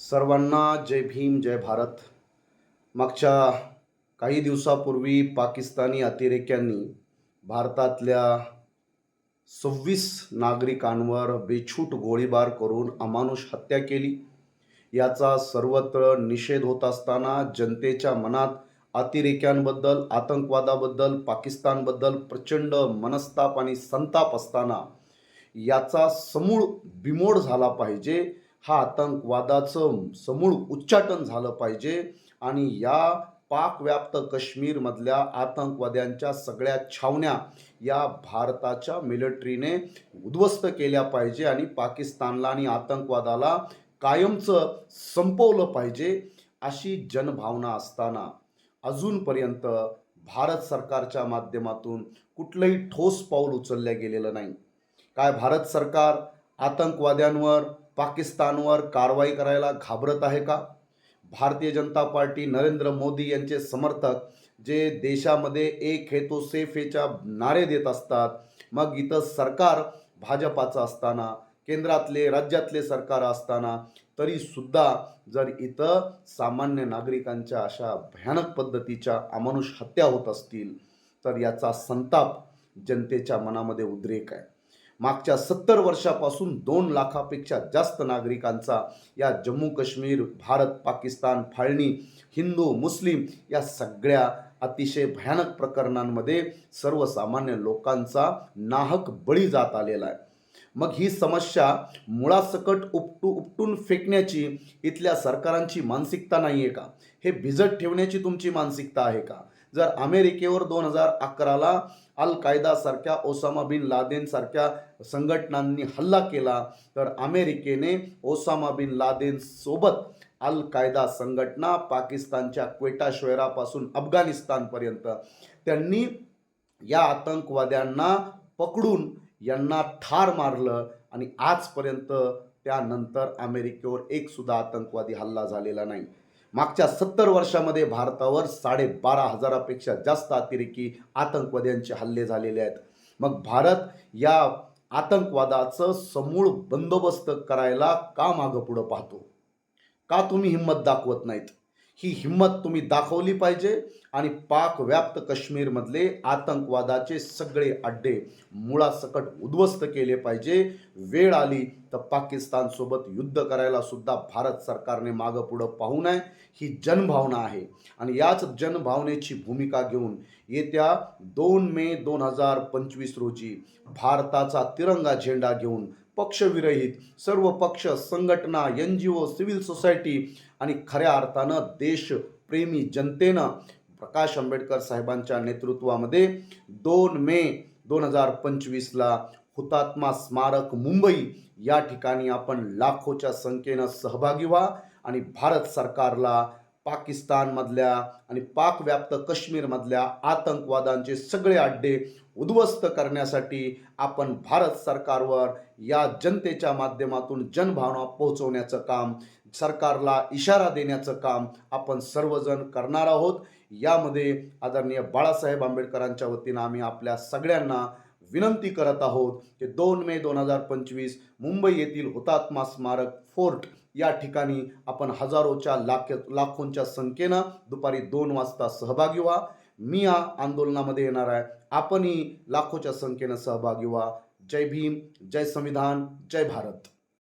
सर्वांना जय भीम जय भारत. मागच्या काही दिवसापूर्वी पाकिस्तानी अतिरेक्यांनी भारतातल्या सव्वीस नागरिकांवर बेछूट गोळीबार करून अमानुष हत्या केली. याचा सर्वत्र निषेध होत असताना जनतेच्या मनात अतिरेक्यांबद्दल आतंकवादाबद्दल पाकिस्तानबद्दल प्रचंड मनस्ताप आणि संताप असताना याचा समूळ बिमोड झाला पाहिजे. हा आतंकवादाचं समूळ उच्चाटन झालं पाहिजे आणि या पाकव्याप्त काश्मीरमधल्या आतंकवाद्यांच्या सगळ्या छावण्या या भारताच्या मिलिटरीने उद्ध्वस्त केल्या पाहिजे आणि पाकिस्तानला आणि आतंकवादाला कायमचं संपवलं पाहिजे अशी जनभावना असताना अजूनपर्यंत भारत सरकारच्या माध्यमातून कुठलंही ठोस पाऊल उचललं गेलेलं नाही. काय भारत सरकार आतंकवाद्यांवर पाकिस्तानवर कारवाई करायला घाबरत आहे का? भारतीय जनता पार्टी नरेंद्र मोदी यांचे समर्थक जे देशामध्ये एक हे तो सेफ हेच्या नारे देत असतात मग इथं सरकार भाजपाचं असताना केंद्रातले राज्यातले सरकार असताना तरीसुद्धा जर इथं सामान्य नागरिकांच्या अशा भयानक पद्धतीच्या अमानुष हत्या होत असतील तर याचा संताप जनतेच्या मनामध्ये उद्रेक आहे. मागच्या सत्तर वर्षापासून दोन लाखापेक्षा जास्त नागरिकांचा या जम्मू काश्मीर भारत पाकिस्तान फाळणी हिंदू मुस्लिम या सगळ्या अतिशय भयानक प्रकरणांमध्ये सर्वसामान्य लोकांचा नाहक बळी जात आलेला आहे. मग ही समस्या मुळासकट उपटू उपटून फेकण्याची इथल्या सरकारांची मानसिकता नाही आहे का? हे भिजत ठेवण्याची तुमची मानसिकता आहे का? जर अमेरिकेवर दोन हजार अकराला अल कायदासारख्या ओसामा बिन लादेन सारख्या संघटनांनी हल्ला केला तर अमेरिकेने ओसामा बिन लादेन सोबत अल कायदा संघटना पाकिस्तानच्या क्वेटा शहरापासून अफगाणिस्तानपर्यंत त्यांनी या आतंकवाद्यांना पकडून यांना ठार मारलं आणि आजपर्यंत त्यानंतर अमेरिकेवर एक सुद्धा आतंकवादी हल्ला झालेला नाही. मागच्या सत्तर वर्षामध्ये भारतावर साडेबारा हजारापेक्षा जास्त अतिरेकी आतंकवाद्यांचे हल्ले झालेले आहेत. मग भारत या आतंकवादाचं समूळ बंदोबस्त करायला का मागं पुढं पाहतो? का तुम्ही हिंमत दाखवत नाहीत? ही हिंमत तुम्ही दाखवली पाहिजे. आणि पाक व्याप्त काश्मीरमधले आतंकवादाचे सगळे अड्डे मुळासकट उद्ध्वस्त केले पाहिजे. वेळ आली तर पाकिस्तानसोबत युद्ध करायला सुद्धा भारत सरकारने मागं पुढं पाहू नये. ही जनभावना आहे. आणि याच जनभावनेची भूमिका घेऊन येत्या दोन मे दोन हजार पंचवीस रोजी भारताचा तिरंगा झेंडा घेऊन पक्षविरहित सर्व पक्ष संघटना N G O civil society आणि खऱ्या अर्थानं देशप्रेमी जनतेनं प्रकाश आंबेडकर साहेबांच्या नेतृत्वामध्ये दोन मे दोन हजार पंचवीसला हुतात्मा स्मारक मुंबई या ठिकाणी आपण लाखोच्या संख्येनं सहभागी व्हा आणि भारत सरकारला पाकिस्तानमधल्या आणि पाकव्याप्त काश्मीरमधल्या आतंकवादांचे सगळे अड्डे उद्ध्वस्त करण्यासाठी आपण भारत सरकारवर या जनतेच्या माध्यमातून जनभावना पोहोचवण्याचं काम सरकारला इशारा देण्याचं काम आपण सर्वजण करणार आहोत. यामध्ये आदरणीय बाळासाहेब आंबेडकरांच्या वतीनं आम्ही आपल्या सगळ्यांना विनंती करत आहोत की दोन मे दोन हजार पंचवीस मुंबई येथील हुतात्मा स्मारक फोर्ट या ठिकाणी आपण हजारोच्या लाख लाखोंच्या संख्येनं दुपारी दोन वाजता सहभागी व्हा. मी या आंदोलनामध्ये येणार आहे. आपणही लाखोच्या संख्येनं सहभागी व्हा. जय भीम जय संविधान जय भारत.